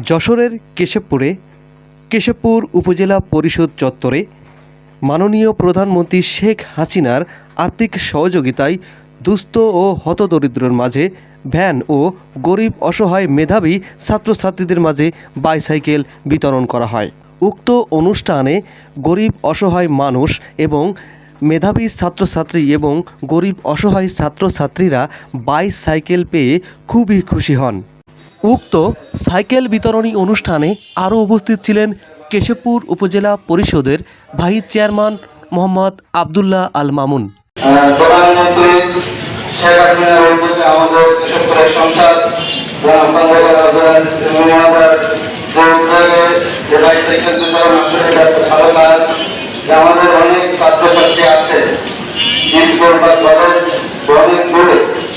যশোরের কেশবপুরে কেশবপুর উপজেলা পরিষদ চত্বরে মাননীয় প্রধানমন্ত্রী শেখ হাসিনার আর্থিক সহযোগিতায় দুস্থ ও হতদরিদ্রর মাঝে ভ্যান ও গরিব অসহায় মেধাবী ছাত্রছাত্রীদের মাঝে বাইসাইকেল বিতরণ করা হয়। উক্ত অনুষ্ঠানে গরিব অসহায় মানুষ এবং মেধাবী ছাত্রছাত্রী এবং গরিব অসহায় ছাত্রছাত্রীরা বাইসাইকেল পেয়ে খুবই খুশি হন। উক্ত সাইকেল বিতরণী অনুষ্ঠানে আরও উপস্থিত ছিলেন কেশবপুর উপজেলা পরিষদের ভাইস চেয়ারম্যান মোহাম্মদ আবদুল্লাহ আল মামুন।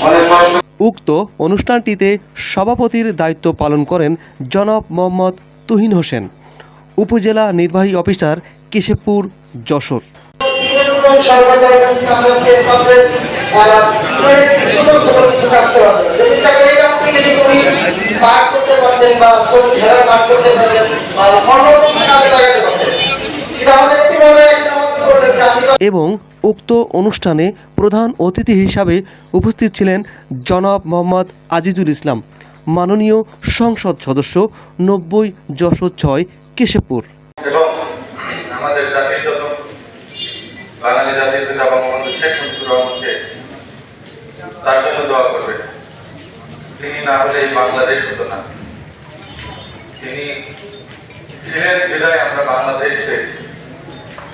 অনেক উক্ত অনুষ্ঠানটিতে সভাপতির দায়িত্ব পালন করেন জনাব মোহাম্মদ তুহিন হোসেন। উপজেলা নির্বাহী অফিসার কেশবপুর যশোর। এবং উক্ত অনুষ্ঠানে প্রধান অতিথি হিসাবে উপস্থিত ছিলেন জনাব মোহাম্মদ আজিজুল ইসলাম, মাননীয় সংসদ সদস্য নব্বই যশোর ছয়, কেশবপুর।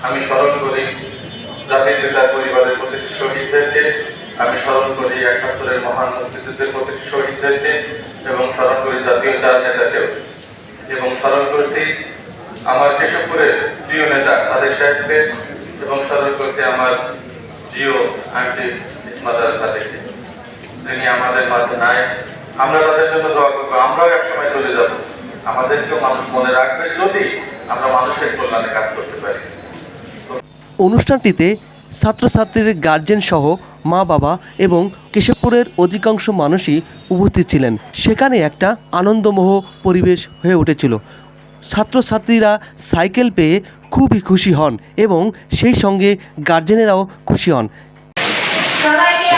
আমি স্মরণ করি জাতির পিতার পরিবারের প্রতিটি শহীদদেরকে আমি স্মরণ করি একাত্তরের মহান মুক্তিযুদ্ধের প্রতিটি শহীদদেরকে এবং স্মরণ করি জাতীয় চার নেতাকেও। এবং স্মরণ করছি আমার কেশবপুরের প্রিয় নেতা সাদের সাহেবকে এবং স্মরণ করছি আমার প্রিয় আন্টি ইসমাতার সাদেকে যিনি আমাদের মাঝে নাই। আমরা তাদের জন্য দোয়া করব, আমরাও একসময় চলে যাব। আমাদেরকেও মানুষ মনে রাখবে যদি আমরা মানুষের কল্যাণে কাজ করতে পারি। অনুষ্ঠানটিতে ছাত্রছাত্রীর গার্জেন সহ মা বাবা এবং কেশবপুরের অধিকাংশ মানুষই উপস্থিত ছিলেন। সেখানে একটা আনন্দমোহ পরিবেশ হয়ে উঠেছিল। ছাত্রছাত্রীরা সাইকেল পেয়ে খুবই খুশি হন এবং সেই সঙ্গে গার্জেনেরাও খুশি হন। সবাইকে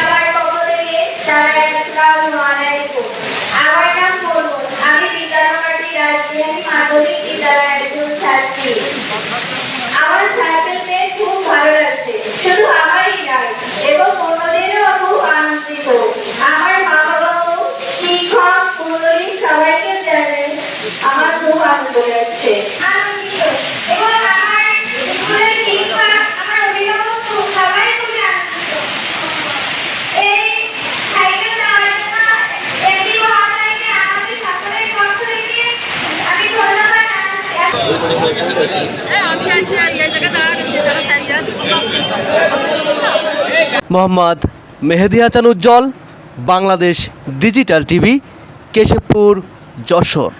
জায়গায় দাঁড়াচ্ছি যারা চারিয়া মোহাম্মদ মেহেদি হাসান উজ্জ্বল বাংলাদেশ ডিজিটাল টিভি কেশবপুর যশোর।